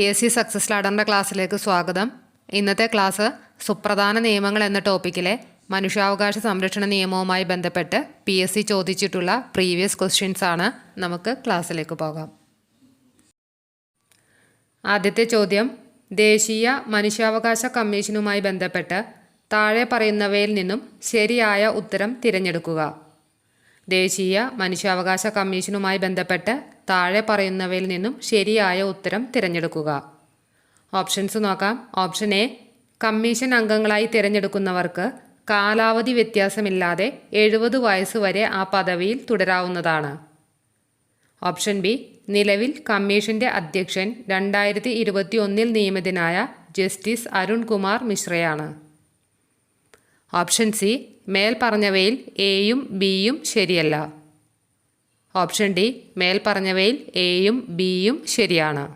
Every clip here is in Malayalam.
എസ് സി സക്സസ് ലാഡറിന്റെ ക്ലാസ്സിലേക്ക് സ്വാഗതം. ഇന്നത്തെ ക്ലാസ് സുപ്രധാന നിയമങ്ങൾ എന്ന ടോപ്പിക്കിലെ മനുഷ്യാവകാശ സംരക്ഷണ നിയമവുമായി ബന്ധപ്പെട്ട് പി എസ് സി ചോദിച്ചിട്ടുള്ള പ്രീവിയസ് ക്വസ്റ്റ്യൻസ് ആണ് നമുക്ക് ക്ലാസ്സിലേക്ക് പോകാം. ആദ്യത്തെ ചോദ്യം ദേശീയ മനുഷ്യാവകാശ കമ്മീഷനുമായി ബന്ധപ്പെട്ട് താഴെ പറയുന്നവയിൽ നിന്നും ശരിയായ ഉത്തരം തിരഞ്ഞെടുക്കുക. ദേശീയ മനുഷ്യാവകാശ കമ്മീഷനുമായി ബന്ധപ്പെട്ട് താഴെ പറയുന്നവയിൽ നിന്നും ശരിയായ ഉത്തരം തിരഞ്ഞെടുക്കുക. ഓപ്ഷൻസ് നോക്കാം. ഓപ്ഷൻ എ കമ്മീഷൻ അംഗങ്ങളായി തിരഞ്ഞെടുക്കുന്നവർക്ക് കാലാവധി വ്യത്യാസമില്ലാതെ എഴുപത് വയസ്സ് വരെ ആ പദവിയിൽ തുടരാവുന്നതാണ്. ഓപ്ഷൻ ബി നിലവിൽ കമ്മീഷന്റെ അധ്യക്ഷൻ രണ്ടായിരത്തി ഇരുപത്തി ഒന്നിൽ നിയമിതനായ ജസ്റ്റിസ് അരുൺകുമാർ മിശ്രയാണ്. ഓപ്ഷൻ സി മേൽ പറഞ്ഞവയിൽ എയും ബിയും ശരിയല്ല. ഓപ്ഷൻ ഡി മേൽ പറഞ്ഞവയിൽ എയും ബിയും ശരിയാണ്.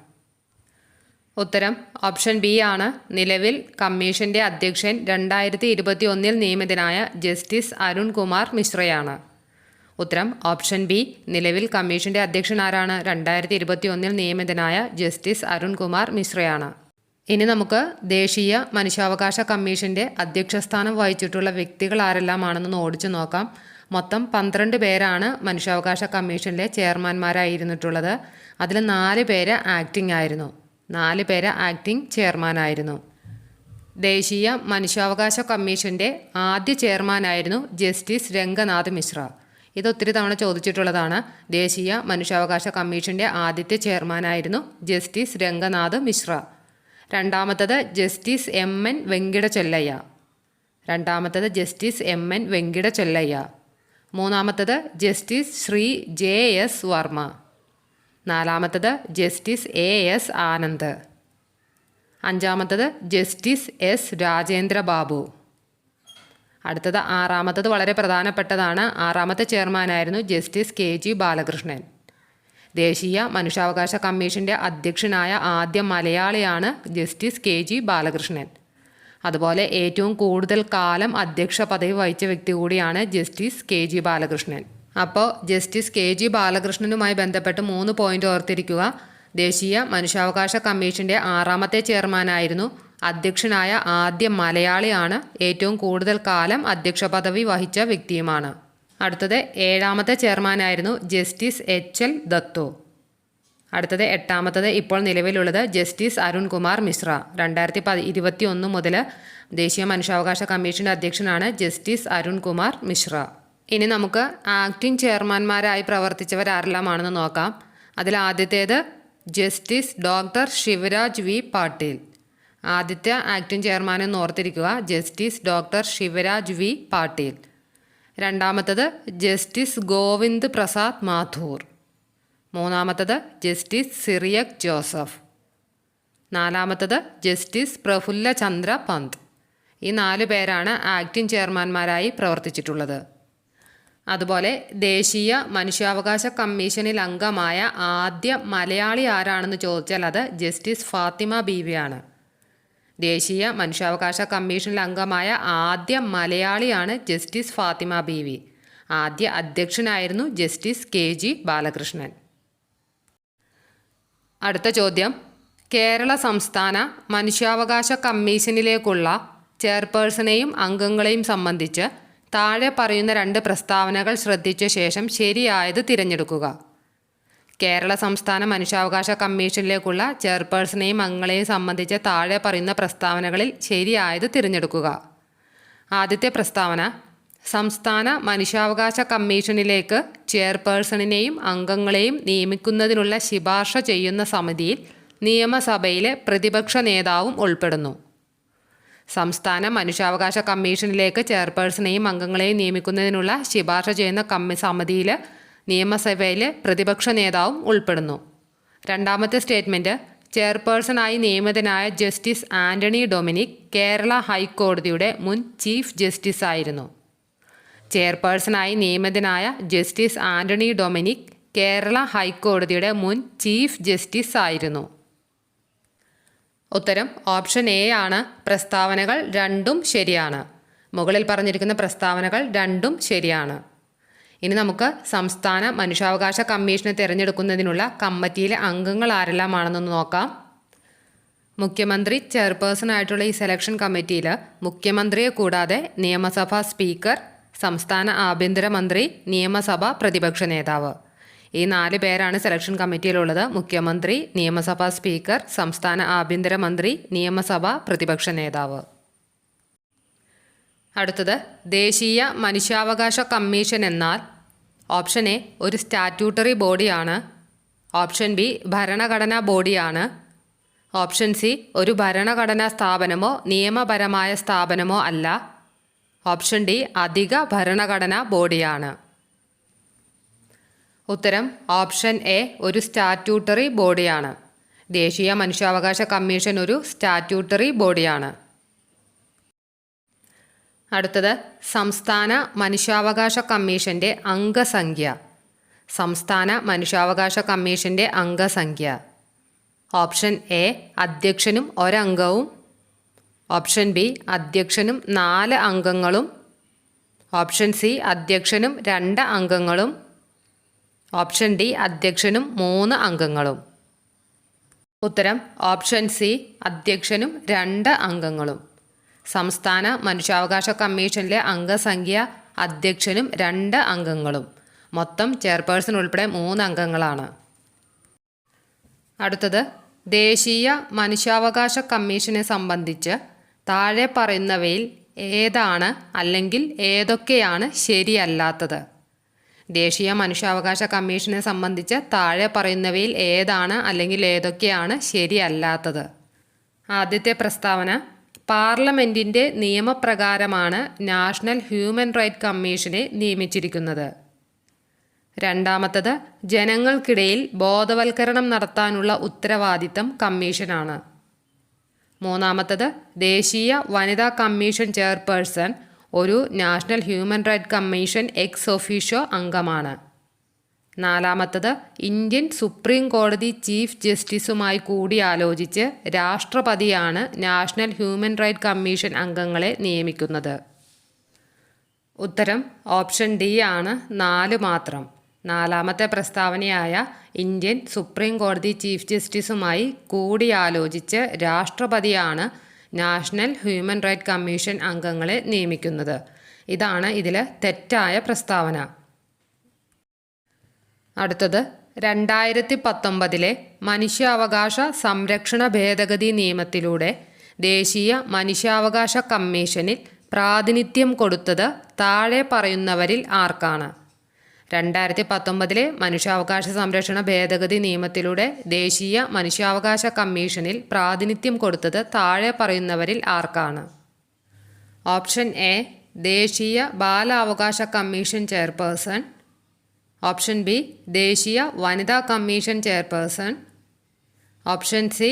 ഉത്തരം ഓപ്ഷൻ ബി ആണ്. നിലവിൽ കമ്മീഷന്റെ അധ്യക്ഷൻ രണ്ടായിരത്തി ഇരുപത്തി ഒന്നിൽ നിയമിതനായ ജസ്റ്റിസ് അരുൺ കുമാർ മിശ്രയാണ്. ഉത്തരം ഓപ്ഷൻ ബി നിലവിൽ കമ്മീഷന്റെ അധ്യക്ഷൻ ആരാണ്? രണ്ടായിരത്തി ഇരുപത്തി ഒന്നിൽ നിയമിതനായ ജസ്റ്റിസ് അരുൺ കുമാർ മിശ്രയാണ്. ഇനി നമുക്ക് ദേശീയ മനുഷ്യാവകാശ കമ്മീഷന്റെ അധ്യക്ഷസ്ഥാനം വഹിച്ചിട്ടുള്ള വ്യക്തികൾ ആരെല്ലാമാണെന്ന് ഓടിച്ചു നോക്കാം. മൊത്തം പന്ത്രണ്ട് പേരാണ് മനുഷ്യാവകാശ കമ്മീഷനിലെ ചെയർമാൻമാരായിരുന്നിട്ടുള്ളത്. അതിൽ നാല് പേര് ആക്ടിംഗ് ആയിരുന്നു. നാല് പേര് ആക്ടിംഗ് ചെയർമാനായിരുന്നു. ദേശീയ മനുഷ്യാവകാശ കമ്മീഷന്റെ ആദ്യ ചെയർമാനായിരുന്നു ജസ്റ്റിസ് രംഗനാഥ് മിശ്ര. ഇത് ഒത്തിരി തവണ ചോദിച്ചിട്ടുള്ളതാണ്. ദേശീയ മനുഷ്യാവകാശ കമ്മീഷന്റെ ആദ്യത്തെ ചെയർമാനായിരുന്നു ജസ്റ്റിസ് രംഗനാഥ് മിശ്ര. രണ്ടാമത്തത് justice M N Venkatachaliah രണ്ടാമത്തത് justice M N Venkatachaliah മൂന്നാമത്തത് justice Shri J S Verma. നാലാമത്തത് ജസ്റ്റിസ് എ എസ് ആനന്ദ്. അഞ്ചാമത്തത് ജസ്റ്റിസ് എസ് രാജേന്ദ്ര ബാബു. അടുത്തത് ആറാമത്തത് വളരെ പ്രധാനപ്പെട്ടതാണ്. ആറാമത്തെ ചെയർമാനായിരുന്നു ജസ്റ്റിസ് കെ ജി ബാലകൃഷ്ണൻ. ദേശീയ മനുഷ്യാവകാശ കമ്മീഷന്റെ അധ്യക്ഷനായ ആദ്യ മലയാളിയാണ് ജസ്റ്റിസ് കെ ജി ബാലകൃഷ്ണൻ. അതുപോലെ ഏറ്റവും കൂടുതൽ കാലം അധ്യക്ഷ പദവി വഹിച്ച വ്യക്തി കൂടിയാണ് ജസ്റ്റിസ് കെ ജി ബാലകൃഷ്ണൻ. അപ്പോൾ ജസ്റ്റിസ് കെ ജി ബാലകൃഷ്ണനുമായി ബന്ധപ്പെട്ട് മൂന്ന് പോയിന്റ് ഓർത്തിരിക്കുക. ദേശീയ മനുഷ്യാവകാശ കമ്മീഷന്റെ ആറാമത്തെ ചെയർമാനായിരുന്നു അധ്യക്ഷനായ ആദ്യ മലയാളിയാണ് ഏറ്റവും കൂടുതൽ കാലം അധ്യക്ഷ പദവി വഹിച്ച വ്യക്തിയുമാണ്. അടുത്തത് ഏഴാമത്തെ ചെയർമാനായിരുന്നു ജസ്റ്റിസ് എച്ച് എൽ ദത്തോ. അടുത്തത് എട്ടാമത്തത് ഇപ്പോൾ നിലവിലുള്ളത് ജസ്റ്റിസ് അരുൺകുമാർ മിശ്ര. രണ്ടായിരത്തി പതി ഇരുപത്തി ഒന്ന് മുതൽ ദേശീയ മനുഷ്യാവകാശ കമ്മീഷന്റെ അധ്യക്ഷനാണ് ജസ്റ്റിസ് അരുൺകുമാർ മിശ്ര. ഇനി നമുക്ക് ആക്ടിംഗ് ചെയർമാൻമാരായി പ്രവർത്തിച്ചവർ ആരെല്ലാമാണെന്ന് നോക്കാം. അതിൽ ആദ്യത്തേത് justice doctor Shivraj V Patil. ആദ്യത്തെ ആക്ടിംഗ് ചെയർമാൻ എന്ന് ഓർത്തിരിക്കുക justice doctor Shivraj V Patil. രണ്ടാമത്തത് ജസ്റ്റിസ് ഗോവിന്ദ് പ്രസാദ് മാഥൂർ. മൂന്നാമത്തത് ജസ്റ്റിസ് സിറിയക് ജോസഫ്. നാലാമത്തത് ജസ്റ്റിസ് പ്രഫുല്ല ചന്ദ്ര പന്ത്. ഈ നാല് പേരാണ് ആക്ടിംഗ് ചെയർമാൻമാരായി പ്രവർത്തിച്ചിട്ടുള്ളത്. അതുപോലെ ദേശീയ മനുഷ്യാവകാശ കമ്മീഷനിൽ അംഗമായ ആദ്യ മലയാളി ആരാണെന്ന് ചോദിച്ചാൽ അത് ജസ്റ്റിസ് ഫാത്തിമ ബീവിയാണ്. ദേശീയ മനുഷ്യാവകാശ കമ്മീഷനിൽ അംഗമായ ആദ്യ മലയാളിയാണ് ജസ്റ്റിസ് ഫാത്തിമ ബീവി. ആദ്യ അധ്യക്ഷനായിരുന്നു ജസ്റ്റിസ് കെ ജി ബാലകൃഷ്ണൻ. അടുത്ത ചോദ്യം. കേരള സംസ്ഥാന മനുഷ്യാവകാശ കമ്മീഷനിലേക്കുള്ള ചെയർപേഴ്സണെയും അംഗങ്ങളെയും സംബന്ധിച്ച് താഴെ പറയുന്ന രണ്ട് പ്രസ്താവനകൾ ശ്രദ്ധിച്ച ശേഷം ശരിയായത് തിരഞ്ഞെടുക്കുക. കേരള സംസ്ഥാന മനുഷ്യാവകാശ കമ്മീഷനിലേക്കുള്ള ചെയർപേഴ്സണെയും അംഗങ്ങളെയും സംബന്ധിച്ച താഴെ പറയുന്ന പ്രസ്താവനകളിൽ ശരിയായത് തിരഞ്ഞെടുക്കുക. ആദ്യത്തെ പ്രസ്താവന സംസ്ഥാന മനുഷ്യാവകാശ കമ്മീഷനിലേക്ക് ചെയർപേഴ്സണിനെയും അംഗങ്ങളെയും നിയമിക്കുന്നതിനുള്ള ശിപാർശ ചെയ്യുന്ന സമിതിയിൽ നിയമസഭയിലെ പ്രതിപക്ഷ നേതാവും ഉൾപ്പെടുന്നു. സംസ്ഥാന മനുഷ്യാവകാശ കമ്മീഷനിലേക്ക് ചെയർപേഴ്സണെയും അംഗങ്ങളെയും നിയമിക്കുന്നതിനുള്ള ശിപാർശ ചെയ്യുന്ന കമ്മി സമിതിയിൽ നിയമസഭയിലെ പ്രതിപക്ഷ നേതാവും ഉൾപ്പെടുന്നു. രണ്ടാമത്തെ സ്റ്റേറ്റ്മെന്റ് ചെയർപേഴ്സണായി നിയമിതനായ ജസ്റ്റിസ് ആന്റണി ഡൊമിനിക് കേരള ഹൈക്കോടതിയുടെ മുൻ ചീഫ് ജസ്റ്റിസ് ആയിരുന്നു. ചെയർപേഴ്സണായി നിയമിതനായ ജസ്റ്റിസ് ആന്റണി ഡൊമിനിക് കേരള ഹൈക്കോടതിയുടെ മുൻ ചീഫ് ജസ്റ്റിസ് ആയിരുന്നു. ഉത്തരം ഓപ്ഷൻ എ ആണ്. പ്രസ്താവനകൾ രണ്ടും ശരിയാണ്. മുകളിൽ പറഞ്ഞിരിക്കുന്ന പ്രസ്താവനകൾ രണ്ടും ശരിയാണ്. ഇനി നമുക്ക് സംസ്ഥാന മനുഷ്യാവകാശ കമ്മീഷനെ തിരഞ്ഞെടുക്കുന്നതിനുള്ള കമ്മിറ്റിയിലെ അംഗങ്ങൾ ആരെല്ലാമാണെന്നൊന്ന് നോക്കാം. മുഖ്യമന്ത്രി ചെയർപേഴ്സൺ ആയിട്ടുള്ള ഈ സെലക്ഷൻ കമ്മിറ്റിയിൽ മുഖ്യമന്ത്രിയെ കൂടാതെ നിയമസഭാ സ്പീക്കർ സംസ്ഥാന ആഭ്യന്തരമന്ത്രി നിയമസഭ പ്രതിപക്ഷ നേതാവ്. ഈ നാല് പേരാണ് സെലക്ഷൻ കമ്മിറ്റിയിലുള്ളത്. മുഖ്യമന്ത്രി നിയമസഭാ സ്പീക്കർ സംസ്ഥാന ആഭ്യന്തരമന്ത്രി നിയമസഭ പ്രതിപക്ഷ നേതാവ്. അടുത്തത് ദേശീയ മനുഷ്യാവകാശ കമ്മീഷൻ എന്നാൽ ഓപ്ഷൻ എ ഒരു സ്റ്റാറ്റ്യൂട്ടറി ബോഡിയാണ്. ഓപ്ഷൻ ബി ഭരണഘടനാ ബോഡിയാണ്. ഓപ്ഷൻ സി ഒരു ഭരണഘടനാ സ്ഥാപനമോ നിയമപരമായ സ്ഥാപനമോ അല്ല. ഓപ്ഷൻ ഡി അധിക ഭരണഘടനാ ബോഡിയാണ്. ഉത്തരം ഓപ്ഷൻ എ ഒരു സ്റ്റാറ്റ്യൂട്ടറി ബോഡിയാണ്. ദേശീയ മനുഷ്യാവകാശ കമ്മീഷൻ ഒരു സ്റ്റാറ്റ്യൂട്ടറി ബോഡിയാണ്. അടുത്തത് സംസ്ഥാന മനുഷ്യാവകാശ കമ്മീഷന്റെ അംഗസംഖ്യ. സംസ്ഥാന മനുഷ്യാവകാശ കമ്മീഷന്റെ അംഗസംഖ്യ. ഓപ്ഷൻ എ അധ്യക്ഷനും ഒരംഗവും. ഓപ്ഷൻ ബി അധ്യക്ഷനും നാല് അംഗങ്ങളും. ഓപ്ഷൻ സി അധ്യക്ഷനും രണ്ട് അംഗങ്ങളും. ഓപ്ഷൻ ഡി അധ്യക്ഷനും മൂന്ന് അംഗങ്ങളും. ഉത്തരം ഓപ്ഷൻ സി അധ്യക്ഷനും രണ്ട് അംഗങ്ങളും. സംസ്ഥാന മനുഷ്യാവകാശ കമ്മീഷനിലെ അംഗസംഖ്യ അധ്യക്ഷനും രണ്ട് അംഗങ്ങളും. മൊത്തം ചെയർപേഴ്സൺ ഉൾപ്പെടെ മൂന്ന് അംഗങ്ങളാണ്. അടുത്തത് ദേശീയ മനുഷ്യാവകാശ കമ്മീഷനെ സംബന്ധിച്ച് താഴെ പറയുന്നവയിൽ ഏതാണ് അല്ലെങ്കിൽ ഏതൊക്കെയാണ് ശരിയല്ലാത്തത്? ദേശീയ മനുഷ്യാവകാശ കമ്മീഷനെ സംബന്ധിച്ച് താഴെ പറയുന്നവയിൽ ഏതാണ് അല്ലെങ്കിൽ ഏതൊക്കെയാണ് ശരിയല്ലാത്തത്? ആദ്യത്തെ പ്രസ്താവന പാർലമെന്റിന്റെ നിയമപ്രകാരമാണ് നാഷണൽ ഹ്യൂമൻ റൈറ്റ് കമ്മീഷനെ നിയമിച്ചിരിക്കുന്നത്. രണ്ടാമത്തത് ജനങ്ങൾക്കിടയിൽ ബോധവൽക്കരണം നടത്താനുള്ള ഉത്തരവാദിത്തം കമ്മീഷനാണ്. മൂന്നാമത്തത് ദേശീയ വനിതാ കമ്മീഷൻ ചെയർപേഴ്സൺ ഒരു national human right commission ex officio അംഗമാണ്. നാലാമത്തത് ഇന്ത്യൻ സുപ്രീം കോടതി ചീഫ് ജസ്റ്റിസുമായി കൂടിയാലോചിച്ച് രാഷ്ട്രപതിയാണ് നാഷണൽ ഹ്യൂമൻ റൈറ്റ് കമ്മീഷൻ അംഗങ്ങളെ നിയമിക്കുന്നത്. ഉത്തരം ഓപ്ഷൻ ഡി ആണ് നാല് മാത്രം. നാലാമത്തെ പ്രസ്താവനയായ ഇന്ത്യൻ സുപ്രീം കോടതി ചീഫ് ജസ്റ്റിസുമായി കൂടിയാലോചിച്ച് രാഷ്ട്രപതിയാണ് നാഷണൽ ഹ്യൂമൻ റൈറ്റ് കമ്മീഷൻ അംഗങ്ങളെ നിയമിക്കുന്നത്. ഇതാണ് ഇതിലെ തെറ്റായ പ്രസ്താവന. അടുത്തത് രണ്ടായിരത്തി പത്തൊമ്പതിലെ മനുഷ്യാവകാശ സംരക്ഷണ ഭേദഗതി നിയമത്തിലൂടെ ദേശീയ മനുഷ്യാവകാശ കമ്മീഷനിൽ പ്രാതിനിധ്യം കൊടുത്തത് താഴെ പറയുന്നവരിൽ ആർക്കാണ്? രണ്ടായിരത്തി പത്തൊമ്പതിലെ മനുഷ്യാവകാശ സംരക്ഷണ ഭേദഗതി നിയമത്തിലൂടെ ദേശീയ മനുഷ്യാവകാശ കമ്മീഷനിൽ പ്രാതിനിധ്യം കൊടുത്തത് താഴെ പറയുന്നവരിൽ ആർക്കാണ്? ഓപ്ഷൻ എ ദേശീയ ബാലാവകാശ കമ്മീഷൻ ചെയർപേഴ്സൺ. ഓപ്ഷൻ ബി ദേശീയ വനിതാ കമ്മീഷൻ ചെയർപേഴ്സൺ ഓപ്ഷൻ സി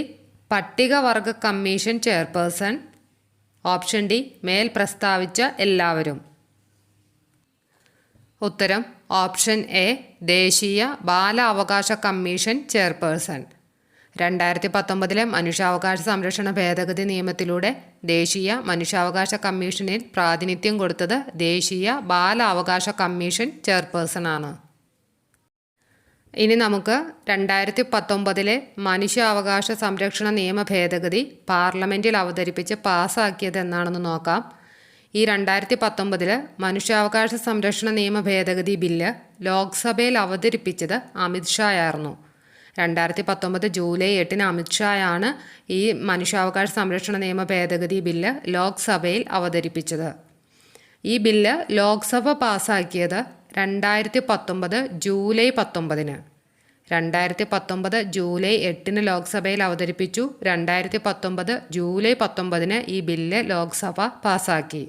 പട്ടികവർഗ കമ്മീഷൻ ചെയർപേഴ്സൺ ഓപ്ഷൻ ഡി മേൽ പ്രസ്താവിച്ച എല്ലാവരും ഉത്തരം ഓപ്ഷൻ എ ദേശീയ ബാലാവകാശ കമ്മീഷൻ ചെയർപേഴ്സൺ രണ്ടായിരത്തി പത്തൊമ്പതിലെ മനുഷ്യാവകാശ സംരക്ഷണ ഭേദഗതി നിയമത്തിലൂടെ ദേശീയ മനുഷ്യാവകാശ കമ്മീഷനിൽ പ്രാതിനിധ്യം കൊടുത്തത് ദേശീയ ബാലാവകാശ കമ്മീഷൻ ചെയർപേഴ്സൺ ആണ് ഇനി നമുക്ക് രണ്ടായിരത്തി പത്തൊമ്പതിലെ മനുഷ്യാവകാശ സംരക്ഷണ നിയമ ഭേദഗതി പാർലമെന്റിൽ അവതരിപ്പിച്ച് പാസ്സാക്കിയത് എന്നാണെന്ന് നോക്കാം. ഈ രണ്ടായിരത്തി പത്തൊമ്പതിൽ മനുഷ്യാവകാശ സംരക്ഷണ നിയമ ഭേദഗതി ബില്ല് ലോക്സഭയിൽ അവതരിപ്പിച്ചത് അമിത്ഷായായിരുന്നു രണ്ടായിരത്തി പത്തൊമ്പത് ജൂലൈ എട്ടിന് അമിത്ഷായാണ് ഈ മനുഷ്യാവകാശ സംരക്ഷണ നിയമ ഭേദഗതി ബില്ല് ലോക്സഭയിൽ അവതരിപ്പിച്ചത്. ഈ ബില്ല് ലോക്സഭ പാസ്സാക്കിയത് രണ്ടായിരത്തി പത്തൊമ്പത് ജൂലൈ പത്തൊമ്പതിന്. രണ്ടായിരത്തി പത്തൊമ്പത് ജൂലൈ എട്ടിന് ലോക്സഭയിൽ അവതരിപ്പിച്ചു. രണ്ടായിരത്തി പത്തൊമ്പത് ജൂലൈ പത്തൊമ്പതിന് ഈ ബില്ല് ലോക്സഭ പാസാക്കി.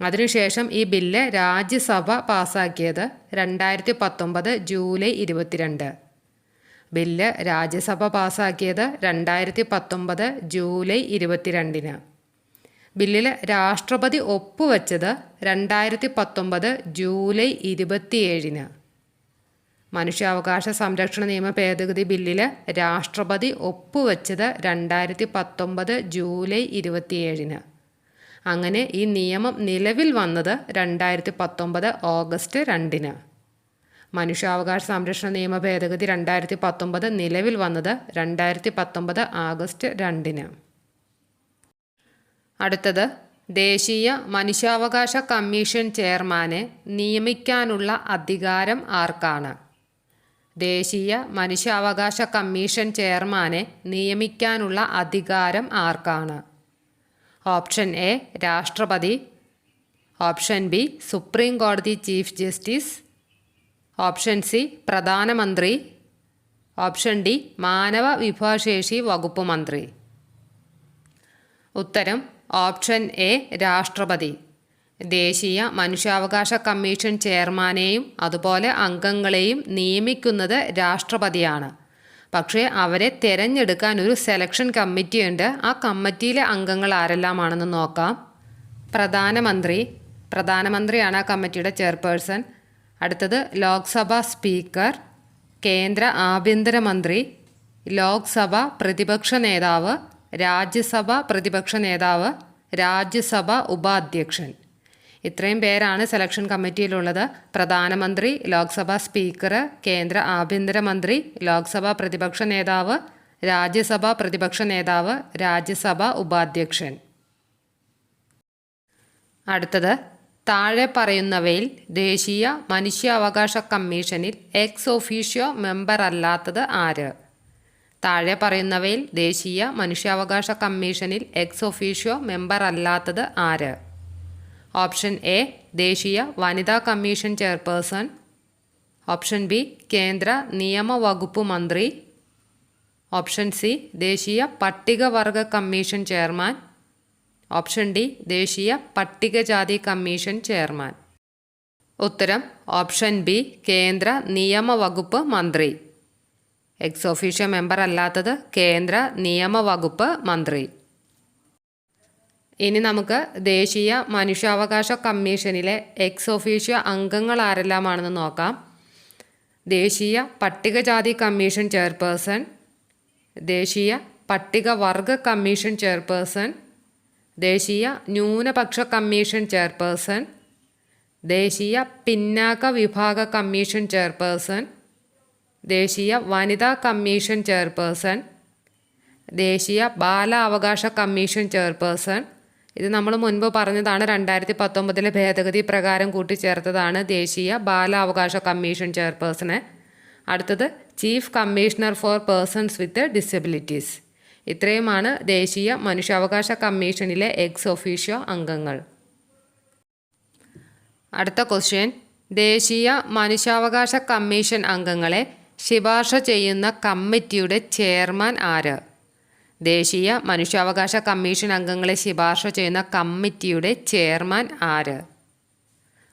അതിനുശേഷം ഈ ബില്ല് രാജ്യസഭ പാസാക്കിയത് രണ്ടായിരത്തി പത്തൊമ്പത് ജൂലൈ ഇരുപത്തിരണ്ട്. ബില്ല് രാജ്യസഭ പാസാക്കിയത് രണ്ടായിരത്തി പത്തൊമ്പത് ജൂലൈ ഇരുപത്തിരണ്ടിന്. ബില്ലിൽ രാഷ്ട്രപതി ഒപ്പുവെച്ചത് രണ്ടായിരത്തി പത്തൊമ്പത് ജൂലൈ ഇരുപത്തിയേഴിന്. മനുഷ്യാവകാശ സംരക്ഷണ നിയമ ഭേദഗതി ബില്ലിൽ രാഷ്ട്രപതി ഒപ്പുവെച്ചത് രണ്ടായിരത്തി പത്തൊമ്പത് ജൂലൈ ഇരുപത്തിയേഴിന്. അങ്ങനെ ഈ നിയമം നിലവിൽ വന്നത് രണ്ടായിരത്തി പത്തൊമ്പത് ഓഗസ്റ്റ് രണ്ടിന്. മനുഷ്യാവകാശ സംരക്ഷണ നിയമ ഭേദഗതി രണ്ടായിരത്തി പത്തൊമ്പത് നിലവിൽ വന്നത് രണ്ടായിരത്തി പത്തൊമ്പത് ആഗസ്റ്റ് രണ്ടിന്. അടുത്തത് ദേശീയ മനുഷ്യാവകാശ കമ്മീഷൻ ചെയർമാനെ നിയമിക്കാനുള്ള അധികാരം ആർക്കാണ്? ദേശീയ മനുഷ്യാവകാശ കമ്മീഷൻ ചെയർമാനെ നിയമിക്കാനുള്ള അധികാരം ആർക്കാണ്? ഓപ്ഷൻ എ രാഷ്ട്രപതി. ഓപ്ഷൻ ബി സുപ്രീം കോടതി ചീഫ് ജസ്റ്റിസ്. ഓപ്ഷൻ സി പ്രധാനമന്ത്രി. ഓപ്ഷൻ ഡി മാനവ വിഭവശേഷി വകുപ്പ് മന്ത്രി. ഉത്തരം ഓപ്ഷൻ എ രാഷ്ട്രപതി. ദേശീയ മനുഷ്യാവകാശ കമ്മീഷൻ ചെയർമാനെയും അതുപോലെ അംഗങ്ങളെയും നിയമിക്കുന്നത് രാഷ്ട്രപതിയാണ്. പക്ഷേ അവരെ തിരഞ്ഞെടുക്കാൻ ഒരു സെലക്ഷൻ കമ്മിറ്റിയുണ്ട്. ആ കമ്മിറ്റിയിലെ അംഗങ്ങൾ ആരെല്ലാമാണെന്ന് നോക്കാം. പ്രധാനമന്ത്രി. പ്രധാനമന്ത്രിയാണ് ആ കമ്മിറ്റിയുടെ ചെയർപേഴ്സൺ. അടുത്തത് ലോക്സഭാ സ്പീക്കർ. കേന്ദ്ര ആഭ്യന്തരമന്ത്രി. ലോക്സഭ പ്രതിപക്ഷ നേതാവ്. രാജ്യസഭ പ്രതിപക്ഷ നേതാവ് രാജ്യസഭ ഉപാധ്യക്ഷൻ. ഇത്രയും പേരാണ് സെലക്ഷൻ കമ്മിറ്റിയിലുള്ളത്. പ്രധാനമന്ത്രി ലോക്സഭാ സ്പീക്കർ കേന്ദ്ര ആഭ്യന്തരമന്ത്രി ലോക്സഭാ പ്രതിപക്ഷ നേതാവ് രാജ്യസഭാ പ്രതിപക്ഷ നേതാവ് രാജ്യസഭ ഉപാധ്യക്ഷൻ. അടുത്തത് താഴെ പറയുന്നവയിൽ ദേശീയ മനുഷ്യാവകാശ കമ്മീഷനിൽ എക്സ് ഒഫീഷ്യോ മെമ്പർ അല്ലാത്തത് ആര്? താഴെ പറയുന്നവയിൽ ദേശീയ മനുഷ്യാവകാശ കമ്മീഷനിൽ എക്സ് ഒഫീഷ്യോ മെമ്പർ അല്ലാത്തത് ആര്? ഓപ്ഷൻ എ ദേശീയ വനിതാ കമ്മീഷൻ ചെയർപേഴ്സൺ. ഓപ്ഷൻ ബി കേന്ദ്ര നിയമ വകുപ്പ് മന്ത്രി. ഓപ്ഷൻ സി ദേശീയ പട്ടികവർഗ കമ്മീഷൻ ചെയർമാൻ. ഓപ്ഷൻ ഡി ദേശീയ പട്ടികജാതി കമ്മീഷൻ ചെയർമാൻ. ഉത്തരം ഓപ്ഷൻ ബി കേന്ദ്ര നിയമ വകുപ്പ് മന്ത്രി. എക്സ് ഒഫീഷ്യോ മെമ്പർ അല്ലാത്തത് കേന്ദ്ര നിയമവകുപ്പ് മന്ത്രി. ഇനി നമുക്ക് ദേശീയ മനുഷ്യാവകാശ കമ്മീഷനിലെ എക്സ് ഒഫീഷ്യോ അംഗങ്ങൾ ആരെല്ലാമാണെന്ന് നോക്കാം. ദേശീയ പട്ടികജാതി കമ്മീഷൻ ചെയർപേഴ്സൺ ദേശീയ പട്ടികവർഗ കമ്മീഷൻ ചെയർപേഴ്സൺ ദേശീയ ന്യൂനപക്ഷ കമ്മീഷൻ ചെയർപേഴ്സൺ ദേശീയ പിന്നാക്ക വിഭാഗ കമ്മീഷൻ ചെയർപേഴ്സൺ ദേശീയ വനിതാ കമ്മീഷൻ ചെയർപേഴ്സൺ ദേശീയ ബാലാവകാശ കമ്മീഷൻ ചെയർപേഴ്സൺ. ഇത് നമ്മൾ മുൻപ് പറഞ്ഞതാണ് രണ്ടായിരത്തി പത്തൊമ്പതിലെ ഭേദഗതി പ്രകാരം കൂട്ടിച്ചേർത്തതാണ് ദേശീയ ബാലാവകാശ കമ്മീഷൻ ചെയർപേഴ്സണെ. അടുത്തത് chief commissioner for persons with disabilities. ഇത്രയുമാണ് ദേശീയ മനുഷ്യാവകാശ കമ്മീഷനിലെ എക്സ് ഒഫീഷ്യോ അംഗങ്ങൾ. അടുത്ത ക്വസ്റ്റ്യൻ ദേശീയ മനുഷ്യാവകാശ കമ്മീഷൻ അംഗങ്ങളെ ശുപാർശ ചെയ്യുന്ന കമ്മിറ്റിയുടെ ചെയർമാൻ ആര്? ദേശീയ മനുഷ്യാവകാശ കമ്മീഷൻ അംഗങ്ങളെ ശിപാർശ ചെയ്യുന്ന കമ്മിറ്റിയുടെ ചെയർമാൻ ആര്?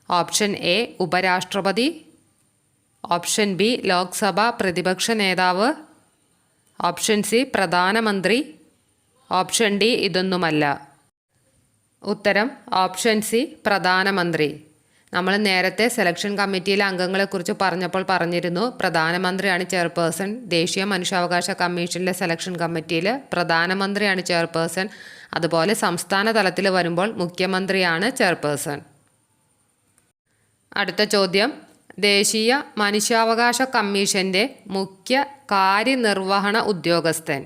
ഓപ്ഷൻ എ ഉപരാഷ്ട്രപതി. ഓപ്ഷൻ ബി ലോക്സഭ പ്രതിപക്ഷ നേതാവ്. ഓപ്ഷൻ സി പ്രധാനമന്ത്രി. ഓപ്ഷൻ ഡി ഇതൊന്നുമല്ല. ഉത്തരം ഓപ്ഷൻ സി പ്രധാനമന്ത്രി. നമ്മൾ നേരത്തെ സെലക്ഷൻ കമ്മിറ്റിയിലെ അംഗങ്ങളെക്കുറിച്ച് പറഞ്ഞപ്പോൾ പറഞ്ഞിരുന്നു. പ്രധാനമന്ത്രിയാണ് ചെയർപേഴ്സൺ ദേശീയ മനുഷ്യാവകാശ കമ്മീഷനിലെ സെലക്ഷൻ കമ്മിറ്റിയിൽ പ്രധാനമന്ത്രിയാണ് ചെയർപേഴ്സൺ അതുപോലെ സംസ്ഥാന തലത്തിൽ വരുമ്പോൾ മുഖ്യമന്ത്രിയാണ് ചെയർപേഴ്സൺ അടുത്ത ചോദ്യം. ദേശീയ മനുഷ്യാവകാശ കമ്മീഷന്റെ മുഖ്യ കാര്യനിർവഹണ ഉദ്യോഗസ്ഥൻ.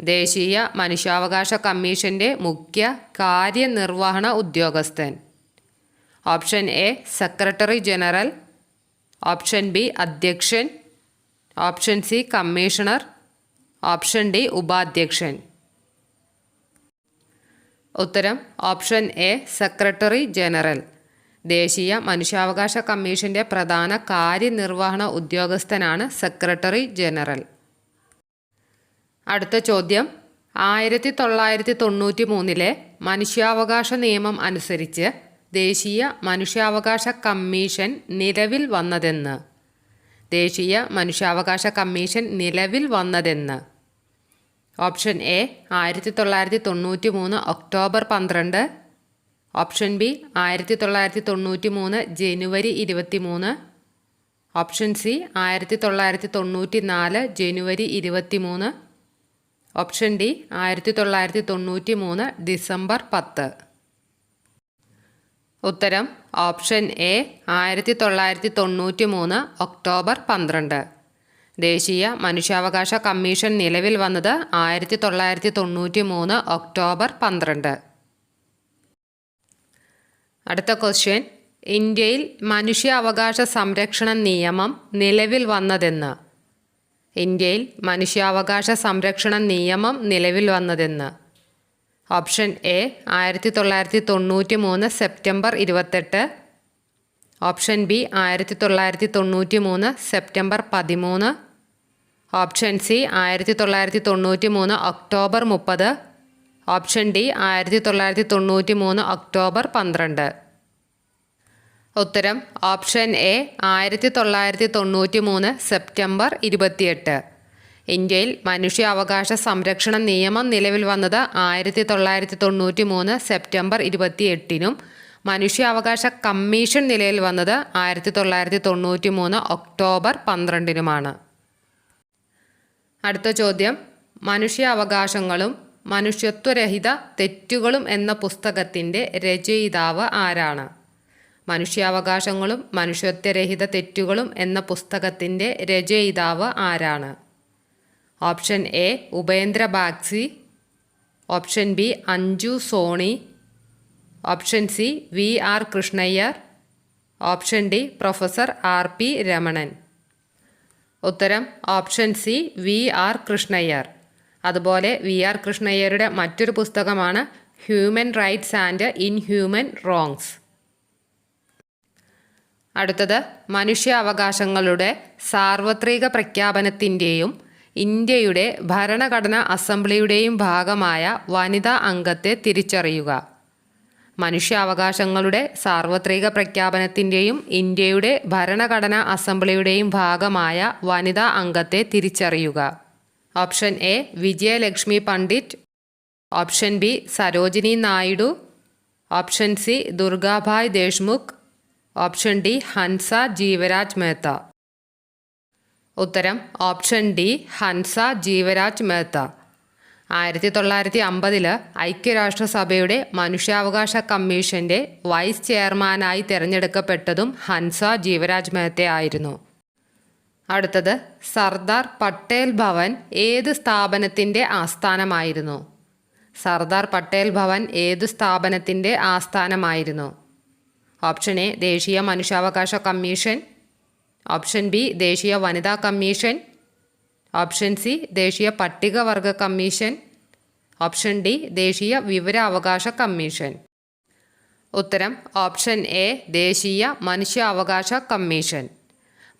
ദേശീയ മനുഷ്യാവകാശ കമ്മീഷന്റെ മുഖ്യ കാര്യനിർവഹണ ഉദ്യോഗസ്ഥൻ. Option A secretary general. Option B അധ്യക്ഷൻ. Option C commissioner. Option D ഉപാധ്യക്ഷൻ. ഉത്തരം ഓപ്ഷൻ എ സെക്രട്ടറി ജനറൽ. ദേശീയ മനുഷ്യാവകാശ കമ്മീഷന്റെ പ്രധാന കാര്യനിർവഹണ ഉദ്യോഗസ്ഥനാണ് സെക്രട്ടറി ജനറൽ. അടുത്ത ചോദ്യം ആയിരത്തി തൊള്ളായിരത്തി തൊണ്ണൂറ്റി മൂന്നിലെ മനുഷ്യാവകാശ നിയമം അനുസരിച്ച് ദേശീയ മനുഷ്യാവകാശ കമ്മീഷൻ നിലവിൽ വന്നതെന്ന്. ദേശീയ മനുഷ്യാവകാശ കമ്മീഷൻ നിലവിൽ വന്നതെന്ന്. ഓപ്ഷൻ എ ആയിരത്തി തൊള്ളായിരത്തി തൊണ്ണൂറ്റി മൂന്ന് ഒക്ടോബർ പന്ത്രണ്ട്. ഓപ്ഷൻ ബി ആയിരത്തി തൊള്ളായിരത്തി തൊണ്ണൂറ്റി മൂന്ന് ജനുവരി ഇരുപത്തി മൂന്ന് ഓപ്ഷൻ സി ആയിരത്തി തൊള്ളായിരത്തി തൊണ്ണൂറ്റി നാല് ജനുവരി ഇരുപത്തി മൂന്ന് ഓപ്ഷൻ ഡി ആയിരത്തി തൊള്ളായിരത്തി തൊണ്ണൂറ്റി മൂന്ന് ഡിസംബർ പത്ത്. ഉത്തരം ഓപ്ഷൻ എ ആയിരത്തി തൊള്ളായിരത്തി തൊണ്ണൂറ്റി മൂന്ന് ഒക്ടോബർ പന്ത്രണ്ട്. ദേശീയ മനുഷ്യാവകാശ കമ്മീഷൻ നിലവിൽ വന്നത് ആയിരത്തി തൊള്ളായിരത്തി തൊണ്ണൂറ്റി മൂന്ന് ഒക്ടോബർ പന്ത്രണ്ട്. അടുത്ത ക്വസ്റ്റ്യൻ ഇന്ത്യയിൽ മനുഷ്യാവകാശ സംരക്ഷണ നിയമം നിലവിൽ വന്നതെന്ന്. ഇന്ത്യയിൽ മനുഷ്യാവകാശ സംരക്ഷണ നിയമം നിലവിൽ വന്നതെന്ന്. ഓപ്ഷൻ എ ആയിരത്തി തൊള്ളായിരത്തി തൊണ്ണൂറ്റി മൂന്ന് സെപ്റ്റംബർ ഇരുപത്തെട്ട്. ഓപ്ഷൻ ബി ആയിരത്തി തൊള്ളായിരത്തി തൊണ്ണൂറ്റി മൂന്ന് സെപ്റ്റംബർ പതിമൂന്ന്. ഓപ്ഷൻ സി ആയിരത്തി തൊള്ളായിരത്തി തൊണ്ണൂറ്റി മൂന്ന് ഒക്ടോബർ മുപ്പത്. ഓപ്ഷൻ ഡി ആയിരത്തി തൊള്ളായിരത്തി തൊണ്ണൂറ്റി മൂന്ന് ഒക്ടോബർ പന്ത്രണ്ട്. ഉത്തരം ഓപ്ഷൻ എ ആയിരത്തി തൊള്ളായിരത്തി തൊണ്ണൂറ്റി മൂന്ന് സെപ്റ്റംബർ ഇരുപത്തിയെട്ട്. ഇന്ത്യയിൽ മനുഷ്യാവകാശ സംരക്ഷണ നിയമം നിലവിൽ വന്നത് ആയിരത്തി തൊള്ളായിരത്തി തൊണ്ണൂറ്റി മൂന്ന് സെപ്റ്റംബർ ഇരുപത്തിയെട്ടിനും മനുഷ്യാവകാശ കമ്മീഷൻ നിലയിൽ വന്നത് ആയിരത്തി തൊള്ളായിരത്തി തൊണ്ണൂറ്റി മൂന്ന് ഒക്ടോബർ പന്ത്രണ്ടിനുമാണ്. അടുത്ത ചോദ്യം. മനുഷ്യാവകാശങ്ങളും മനുഷ്യത്വരഹിത തെറ്റുകളും എന്ന പുസ്തകത്തിന്റെ രചയിതാവ് ആരാണ്? മനുഷ്യാവകാശങ്ങളും മനുഷ്യത്വരഹിത തെറ്റുകളും എന്ന പുസ്തകത്തിന്റെ രചയിതാവ് ആരാണ്? Option A Upendra Baxi. Option B Anju Soni. Option C V R Krishna Iyer. Option D professor R P Ramanan. ഉത്തരം option C V R Krishna Iyer. അതുപോലെ വി ആർ കൃഷ്ണയ്യരുടെ മറ്റൊരു പുസ്തകമാണ് human rights and inhuman wrongs അടുത്തത് മനുഷ്യാവകാശങ്ങളുടെ സാർവത്രിക പ്രഖ്യാപനത്തിന്റെയും ഇന്ത്യയുടെ ഭരണഘടന അസംബ്ലിയുടെയും ഭാഗമായ വനിതാ അംഗത്തെ തിരിച്ചറിയുക. മനുഷ്യാവകാശങ്ങളുടെ സാർവത്രിക പ്രഖ്യാപനത്തിന്റെയും ഇന്ത്യയുടെ ഭരണഘടന അസംബ്ലിയുടെയും ഭാഗമായ വനിതാ അംഗത്തെ തിരിച്ചറിയുക. Option A Vijaya Lakshmi Pandit. Option B Sarojini Naidu. Option C Durgabai Deshmukh. Option D Hansa Jivraj Mehta. ഉത്തരം ഓപ്ഷൻ ഡി ഹൻസ ജീവരാജ് മേത്ത. ആയിരത്തി തൊള്ളായിരത്തി അമ്പതിൽ ഐക്യരാഷ്ട്രസഭയുടെ മനുഷ്യാവകാശ കമ്മീഷന്റെ വൈസ് ചെയർമാനായി തിരഞ്ഞെടുക്കപ്പെട്ടതും ഹൻസ ജീവരാജ് മേത്ത ആയിരുന്നു. അടുത്തത് സർദാർ പട്ടേൽ ഭവൻ ഏത് സ്ഥാപനത്തിന്റെ ആസ്ഥാനമായിരുന്നു? സർദാർ പട്ടേൽ ഭവൻ ഏത് സ്ഥാപനത്തിന്റെ ആസ്ഥാനമായിരുന്നു? ഓപ്ഷൻ എ ദേശീയ മനുഷ്യാവകാശ കമ്മീഷൻ ഓപ്ഷൻ ബി ദേശീയ വനിതാ കമ്മീഷൻ ഓപ്ഷൻ സി ദേശീയ പട്ടികവർഗ കമ്മീഷൻ ഓപ്ഷൻ ഡി ദേശീയ വിവരാവകാശ കമ്മീഷൻ ഉത്തരം ഓപ്ഷൻ എ ദേശീയ മനുഷ്യാവകാശ കമ്മീഷൻ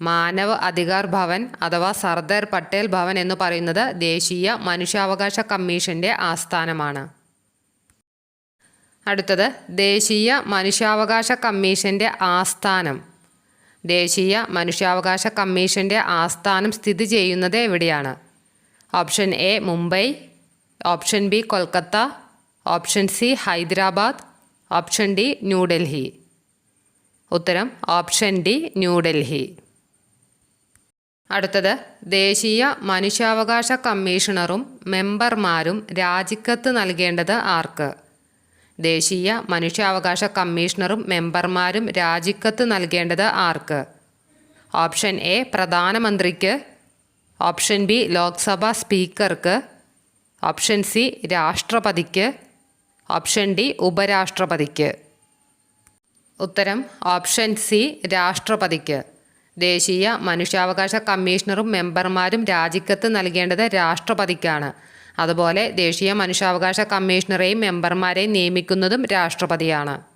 മാനവ അധികാർ ഭവൻ അഥവാ സർദാർ പട്ടേൽ ഭവൻ എന്ന് പറയുന്നത് ദേശീയ മനുഷ്യാവകാശ കമ്മീഷന്റെ ആസ്ഥാനമാണ്. അടുത്തത് ദേശീയ മനുഷ്യാവകാശ കമ്മീഷന്റെ ആസ്ഥാനം. ദേശീയ മനുഷ്യാവകാശ കമ്മീഷന്റെ ആസ്ഥാനം സ്ഥിതി ചെയ്യുന്നത് എവിടെയാണ്? Option A Mumbai. Option B Kolkata. Option C Hyderabad. Option D New Delhi. ഉത്തരം ഓപ്ഷൻ ഡി ന്യൂഡൽഹി. അടുത്തത് ദേശീയ മനുഷ്യാവകാശ കമ്മീഷണറും മെമ്പർമാരും രാജിക്കത്ത് നൽകേണ്ടത് ആർക്ക്? ദേശീയ മനുഷ്യാവകാശ കമ്മീഷണറും മെമ്പർമാരും രാജിക്കത്ത് നൽകേണ്ടത് ആർക്ക്? ഓപ്ഷൻ എ പ്രധാനമന്ത്രിക്ക്. ഓപ്ഷൻ ബി ലോക്സഭാ സ്പീക്കർക്ക്. ഓപ്ഷൻ സി രാഷ്ട്രപതിക്ക്. ഓപ്ഷൻ ഡി ഉപരാഷ്ട്രപതിക്ക്. ഉത്തരം ഓപ്ഷൻ സി രാഷ്ട്രപതിക്ക്. ദേശീയ മനുഷ്യാവകാശ കമ്മീഷണറും മെമ്പർമാരും രാജിക്കത്ത് നൽകേണ്ടത് രാഷ്ട്രപതിക്കാണ്. അതുപോലെ ദേശീയ മനുഷ്യാവകാശ കമ്മീഷണറെയും മെമ്പർമാരെയും നിയമിക്കുന്നതും രാഷ്ട്രപതിയാണ്.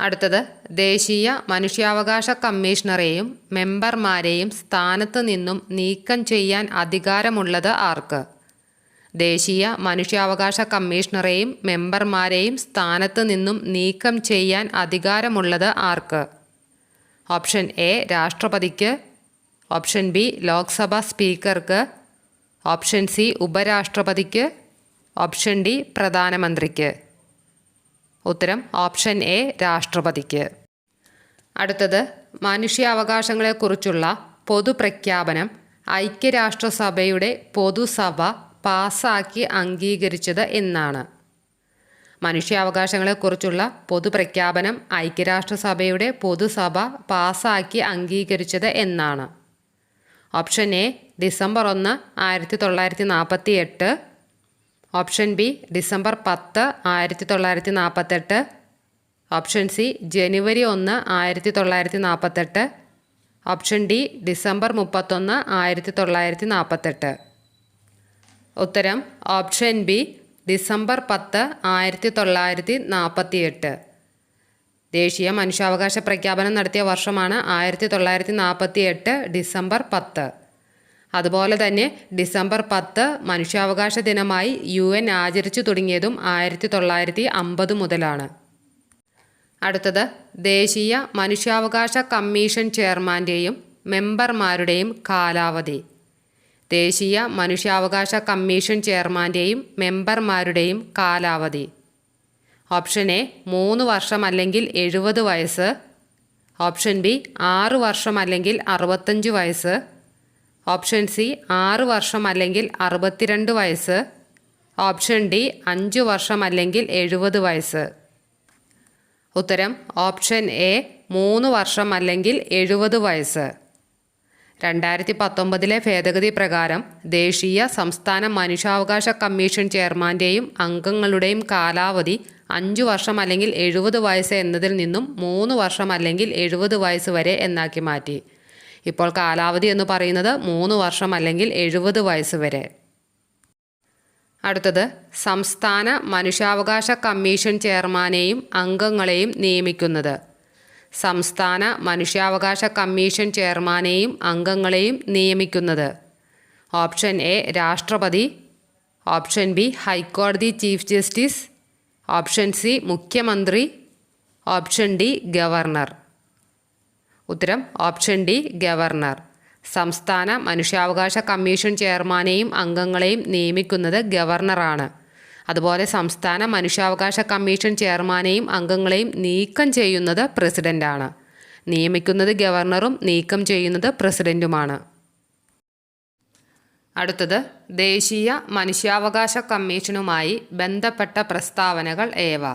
അടുത്തത് ദേശീയ മനുഷ്യാവകാശ കമ്മീഷണറെയും മെമ്പർമാരെയും സ്ഥാനത്ത് നിന്നും നീക്കം ചെയ്യാൻ അധികാരമുള്ളത് ആർക്ക്? ദേശീയ മനുഷ്യാവകാശ കമ്മീഷണറെയും മെമ്പർമാരെയും സ്ഥാനത്ത് നിന്നും നീക്കം ചെയ്യാൻ അധികാരമുള്ളത് ആർക്ക്? ഓപ്ഷൻ എ രാഷ്ട്രപതിക്ക്. ഓപ്ഷൻ ബി ലോക്സഭാ സ്പീക്കർക്ക്. ഓപ്ഷൻ സി ഉപരാഷ്ട്രപതിക്ക് ഓപ്ഷൻ ഡി പ്രധാനമന്ത്രിക്ക്. ഉത്തരം ഓപ്ഷൻ എ രാഷ്ട്രപതിക്ക്. അടുത്തത് മനുഷ്യാവകാശങ്ങളെക്കുറിച്ചുള്ള പൊതുപ്രഖ്യാപനം ഐക്യരാഷ്ട്രസഭയുടെ പൊതുസഭ പാസാക്കി അംഗീകരിച്ചത് എന്നാണ്. മനുഷ്യാവകാശങ്ങളെക്കുറിച്ചുള്ള പൊതുപ്രഖ്യാപനം ഐക്യരാഷ്ട്രസഭയുടെ പൊതുസഭ പാസാക്കി അംഗീകരിച്ചത് എന്നാണ്. ഓപ്ഷൻ എ ഡിസംബർ ഒന്ന് ആയിരത്തി തൊള്ളായിരത്തി നാൽപ്പത്തി എട്ട് ഓപ്ഷൻ ബി ഡിസംബർ പത്ത് ആയിരത്തി തൊള്ളായിരത്തി നാൽപ്പത്തെട്ട് ഓപ്ഷൻ സി ജനുവരി ഒന്ന് ആയിരത്തി തൊള്ളായിരത്തി നാൽപ്പത്തെട്ട് ഓപ്ഷൻ ഡി ഡിസംബർ മുപ്പത്തൊന്ന് ആയിരത്തി തൊള്ളായിരത്തി നാൽപ്പത്തെട്ട് ഉത്തരം ഓപ്ഷൻ ബി ഡിസംബർ പത്ത് ആയിരത്തി തൊള്ളായിരത്തി നാൽപ്പത്തി എട്ട് ദേശീയ മനുഷ്യാവകാശ പ്രഖ്യാപനം നടത്തിയ വർഷമാണ് ആയിരത്തി തൊള്ളായിരത്തി നാൽപ്പത്തി എട്ട് ഡിസംബർ പത്ത്. അതുപോലെ തന്നെ ഡിസംബർ പത്ത് മനുഷ്യാവകാശ ദിനമായി യു എൻ ആചരിച്ചു തുടങ്ങിയതും ആയിരത്തി തൊള്ളായിരത്തി അമ്പത് മുതലാണ്. അടുത്തത് ദേശീയ മനുഷ്യാവകാശ കമ്മീഷൻ ചെയർമാന്റെയും മെമ്പർമാരുടെയും കാലാവധി. ദേശീയ മനുഷ്യാവകാശ കമ്മീഷൻ ചെയർമാന്റെയും മെമ്പർമാരുടെയും കാലാവധി. ഓപ്ഷൻ എ മൂന്ന് വർഷം അല്ലെങ്കിൽ എഴുപത് വയസ്സ്. ഓപ്ഷൻ ബി ആറ് വർഷം അല്ലെങ്കിൽ അറുപത്തഞ്ച് വയസ്സ്. ഓപ്ഷൻ സി ആറ് വർഷം അല്ലെങ്കിൽ അറുപത്തിരണ്ട് വയസ്സ്. ഓപ്ഷൻ ഡി അഞ്ച് വർഷം അല്ലെങ്കിൽ എഴുപത് വയസ്സ്. ഉത്തരം ഓപ്ഷൻ എ മൂന്ന് വർഷം അല്ലെങ്കിൽ എഴുപത് വയസ്സ്. രണ്ടായിരത്തി പത്തൊമ്പതിലെ ഭേദഗതി പ്രകാരം ദേശീയ സംസ്ഥാന മനുഷ്യാവകാശ കമ്മീഷൻ ചെയർമാന്റെയും അംഗങ്ങളുടെയും കാലാവധി അഞ്ചു വർഷം അല്ലെങ്കിൽ എഴുപത് വയസ്സ് എന്നതിൽ നിന്നും മൂന്ന് വർഷം അല്ലെങ്കിൽ എഴുപത് വയസ്സ് വരെ എന്നാക്കി മാറ്റി. ഇപ്പോൾ കാലാവധി എന്ന് പറയുന്നത് മൂന്ന് വർഷം അല്ലെങ്കിൽ എഴുപത് വയസ്സ് വരെ. അടുത്തത് സംസ്ഥാന മനുഷ്യാവകാശ കമ്മീഷൻ ചെയർമാനെയും അംഗങ്ങളെയും നിയമിക്കുന്നത്. സംസ്ഥാന മനുഷ്യാവകാശ കമ്മീഷൻ ചെയർമാനെയും അംഗങ്ങളെയും നിയമിക്കുന്നത്. ഓപ്ഷൻ എ രാഷ്ട്രപതി. ഓപ്ഷൻ ബി ഹൈക്കോടതി ചീഫ് ജസ്റ്റിസ്. ഓപ്ഷൻ സി മുഖ്യമന്ത്രി. Option D governor. ഉത്തരം ഓപ്ഷൻ ഡി ഗവർണർ. സംസ്ഥാന മനുഷ്യാവകാശ കമ്മീഷൻ ചെയർമാനെയും അംഗങ്ങളെയും നിയമിക്കുന്നത് ഗവർണറാണ്. അതുപോലെ സംസ്ഥാന മനുഷ്യാവകാശ കമ്മീഷൻ ചെയർമാനെയും അംഗങ്ങളെയും നീക്കം ചെയ്യുന്നത് പ്രസിഡന്റാണ് നിയമിക്കുന്നത് ഗവർണറും നീക്കം ചെയ്യുന്നത് പ്രസിഡന്റുമാണ് അടുത്തത് ദേശീയ മനുഷ്യാവകാശ കമ്മീഷനുമായി ബന്ധപ്പെട്ട പ്രസ്താവനകൾ ഏവ?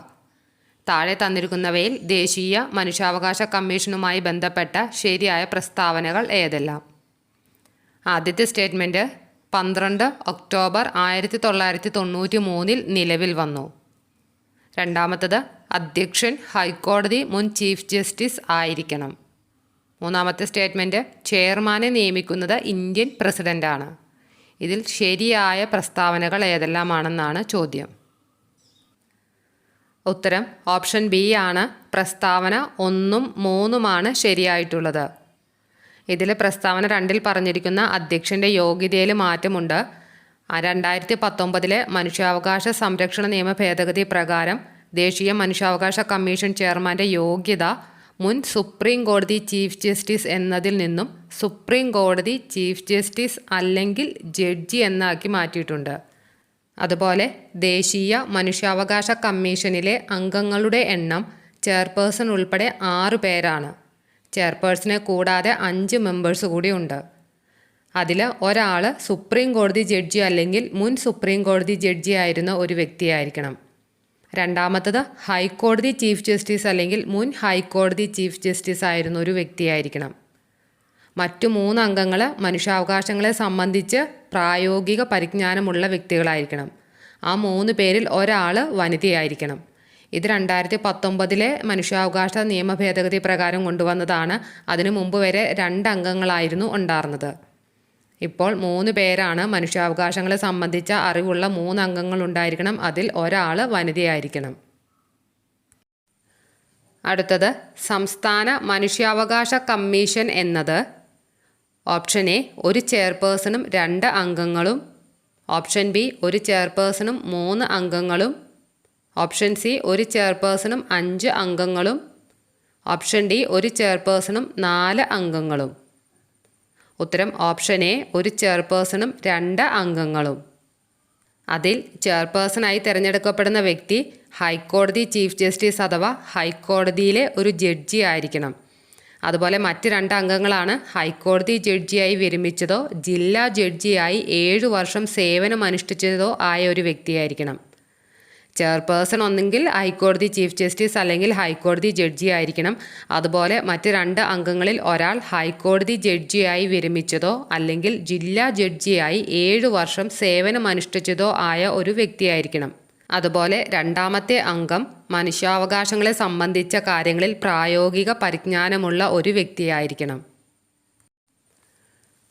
താഴെ തന്നിരിക്കുന്നവയിൽ ദേശീയ മനുഷ്യാവകാശ കമ്മീഷനുമായി ബന്ധപ്പെട്ട ശരിയായ പ്രസ്താവനകൾ ഏതെല്ലാം? ആദ്യത്തെ സ്റ്റേറ്റ്മെന്റ് പന്ത്രണ്ട് ഒക്ടോബർ ആയിരത്തി തൊള്ളായിരത്തി തൊണ്ണൂറ്റി മൂന്നിൽ നിലവിൽ വന്നു. രണ്ടാമത്തത് അധ്യക്ഷൻ ഹൈക്കോടതി മുൻ ചീഫ് ജസ്റ്റിസ് ആയിരിക്കണം. മൂന്നാമത്തെ സ്റ്റേറ്റ്മെന്റ് ചെയർമാനെ നിയമിക്കുന്നത് ഇന്ത്യൻ പ്രസിഡന്റാണ് ഇതിൽ ശരിയായ പ്രസ്താവനകൾ ഏതെല്ലാമാണെന്നാണ് ചോദ്യം. ഉത്തരം ഓപ്ഷൻ ബി ആണ്. പ്രസ്താവന ഒന്നും മൂന്നുമാണ് ശരിയായിട്ടുള്ളത്. ഇതിൽ പ്രസ്താവന രണ്ടിൽ പറഞ്ഞിരിക്കുന്ന അധ്യക്ഷന്റെ യോഗ്യതയിൽ മാറ്റമുണ്ട്. രണ്ടായിരത്തി പത്തൊമ്പതിലെ മനുഷ്യാവകാശ സംരക്ഷണ നിയമ ഭേദഗതി പ്രകാരം ദേശീയ മനുഷ്യാവകാശ കമ്മീഷൻ ചെയർമാന്റെ യോഗ്യത മുൻ സുപ്രീം കോടതി ചീഫ് ജസ്റ്റിസ് എന്നതിൽ നിന്നും സുപ്രീം കോടതി ചീഫ് ജസ്റ്റിസ് അല്ലെങ്കിൽ ജഡ്ജി എന്നാക്കി മാറ്റിയിട്ടുണ്ട്. അതുപോലെ ദേശീയ മനുഷ്യാവകാശ കമ്മീഷനിലെ അംഗങ്ങളുടെ എണ്ണം ചെയർപേഴ്സൺ ഉൾപ്പെടെ ആറ് പേരാണ്. ചെയർപേഴ്സണെ കൂടാതെ അഞ്ച് മെമ്പേഴ്സ് കൂടി ഉണ്ട്. അതിൽ ഒരാൾ സുപ്രീം കോടതി ജഡ്ജി അല്ലെങ്കിൽ മുൻ സുപ്രീം കോടതി ജഡ്ജി ആയിരുന്ന ഒരു വ്യക്തിയായിരിക്കണം. രണ്ടാമത്തത് ഹൈക്കോടതി ചീഫ് ജസ്റ്റിസ് അല്ലെങ്കിൽ മുൻ ഹൈക്കോടതി ചീഫ് ജസ്റ്റിസ് ആയിരുന്ന ഒരു വ്യക്തിയായിരിക്കണം. മറ്റു മൂന്ന് അംഗങ്ങൾ മനുഷ്യാവകാശങ്ങളെ സംബന്ധിച്ച് പ്രായോഗിക പരിജ്ഞാനമുള്ള വ്യക്തികളായിരിക്കണം. ആ മൂന്ന് പേരിൽ ഒരാൾ വനിതയായിരിക്കണം. ഇത് രണ്ടായിരത്തി പത്തൊമ്പതിലെ മനുഷ്യാവകാശ നിയമ ഭേദഗതി പ്രകാരം കൊണ്ടുവന്നതാണ്. അതിനു മുമ്പ് വരെ രണ്ട് അംഗങ്ങളായിരുന്നു ഉണ്ടായിരുന്നത് ഇപ്പോൾ മൂന്ന് പേരാണ് മനുഷ്യാവകാശങ്ങളെ സംബന്ധിച്ച അറിവുള്ള മൂന്ന് അംഗങ്ങൾ ഉണ്ടായിരിക്കണം അതിൽ ഒരാൾ വനിതയായിരിക്കണം. അടുത്തത് സംസ്ഥാന മനുഷ്യാവകാശ കമ്മീഷൻ എന്നത് ഓപ്ഷൻ എ ഒരു ചെയർപേഴ്സണും രണ്ട് അംഗങ്ങളും. ഓപ്ഷൻ ബി ഒരു ചെയർപേഴ്സണും മൂന്ന് അംഗങ്ങളും. ഓപ്ഷൻ സി ഒരു ചെയർപേഴ്സണും അഞ്ച് അംഗങ്ങളും. ഓപ്ഷൻ ഡി ഒരു ചെയർപേഴ്സണും നാല് അംഗങ്ങളും. ഉത്തരം ഓപ്ഷൻ എ ഒരു ചെയർപേഴ്സണും രണ്ട് അംഗങ്ങളും. അതിൽ ചെയർപേഴ്സണായി തിരഞ്ഞെടുക്കപ്പെടുന്ന വ്യക്തി ഹൈക്കോടതി ചീഫ് ജസ്റ്റിസ് അഥവാ ഹൈക്കോടതിയിലെ ഒരു ജഡ്ജി ആയിരിക്കണം. അതുപോലെ മറ്റ് രണ്ട് അംഗങ്ങളാണ് ഹൈക്കോടതി ജഡ്ജിയായി വിരമിച്ചതോ ജില്ലാ ജഡ്ജിയായി ഏഴു വർഷം സേവനം അനുഷ്ഠിച്ചതോ ആയ ഒരു വ്യക്തിയായിരിക്കണം. ചെയർപേഴ്സൺ ഒന്നെങ്കിൽ ഹൈക്കോടതി ചീഫ് ജസ്റ്റിസ് അല്ലെങ്കിൽ ഹൈക്കോടതി ജഡ്ജി ആയിരിക്കണം. അതുപോലെ മറ്റ് രണ്ട് അംഗങ്ങളിൽ ഒരാൾ ഹൈക്കോടതി ജഡ്ജിയായി വിരമിച്ചതോ അല്ലെങ്കിൽ ജില്ലാ ജഡ്ജിയായി ഏഴു വർഷം സേവനമനുഷ്ഠിച്ചതോ ആയ ഒരു വ്യക്തിയായിരിക്കണം. അതുപോലെ രണ്ടാമത്തെ അംഗം മനുഷ്യാവകാശങ്ങളെ സംബന്ധിച്ച കാര്യങ്ങളിൽ പ്രായോഗിക പരിജ്ഞാനമുള്ള ഒരു വ്യക്തിയായിരിക്കണം.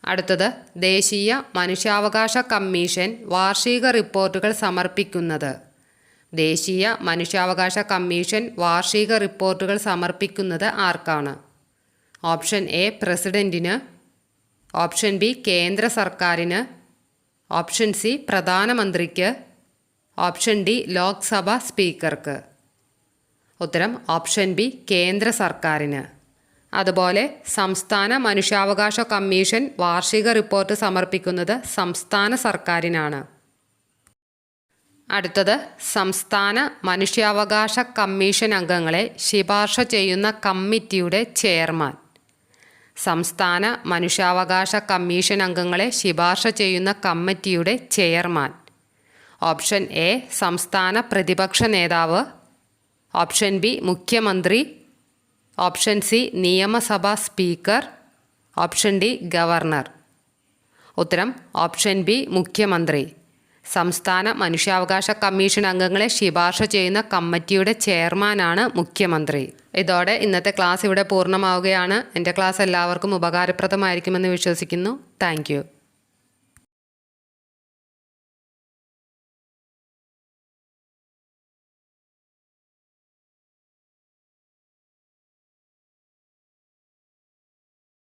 അടുത്തത് ദേശീയ മനുഷ്യാവകാശ കമ്മീഷൻ വാർഷിക റിപ്പോർട്ടുകൾ സമർപ്പിക്കുന്നത്. ദേശീയ മനുഷ്യാവകാശ കമ്മീഷൻ വാർഷിക റിപ്പോർട്ടുകൾ സമർപ്പിക്കുന്നത് ആർക്കാണ്? ഓപ്ഷൻ എ പ്രസിഡന്റിന്. ഓപ്ഷൻ ബി കേന്ദ്ര സർക്കാരിന്. ഓപ്ഷൻ സി പ്രധാനമന്ത്രിക്ക്. ഓപ്ഷൻ ഡി ലോക്സഭ സ്പീക്കർക്ക്. ഉത്തരം ഓപ്ഷൻ ബി കേന്ദ്ര സർക്കാരിന്. അതുപോലെ സംസ്ഥാന മനുഷ്യാവകാശ കമ്മീഷൻ വാർഷിക റിപ്പോർട്ട് സമർപ്പിക്കുന്നത് സംസ്ഥാന സർക്കാരിനാണ്. അടുത്തത് സംസ്ഥാന മനുഷ്യാവകാശ കമ്മീഷൻ അംഗങ്ങളെ ശിപാർശ ചെയ്യുന്ന കമ്മിറ്റിയുടെ ചെയർമാൻ. സംസ്ഥാന മനുഷ്യാവകാശ കമ്മീഷൻ അംഗങ്ങളെ ശിപാർശ ചെയ്യുന്ന കമ്മിറ്റിയുടെ ചെയർമാൻ. ഓപ്ഷൻ എ സംസ്ഥാന പ്രതിപക്ഷ നേതാവ്. ഓപ്ഷൻ ബി മുഖ്യമന്ത്രി. ഓപ്ഷൻ സി നിയമസഭാ സ്പീക്കർ. Option D governor. ഉത്തരം ഓപ്ഷൻ ബി മുഖ്യമന്ത്രി. സംസ്ഥാന മനുഷ്യാവകാശ കമ്മീഷൻ അംഗങ്ങളെ ശിപാർശ ചെയ്യുന്ന കമ്മിറ്റിയുടെ ചെയർമാനാണ് മുഖ്യമന്ത്രി. ഇതോടെ ഇന്നത്തെ ക്ലാസ് ഇവിടെ പൂർണമാവുകയാണ്. എന്റെ ക്ലാസ് എല്ലാവർക്കും ഉപകാരപ്രദമായിരിക്കുമെന്ന് വിശ്വസിക്കുന്നു. താങ്ക്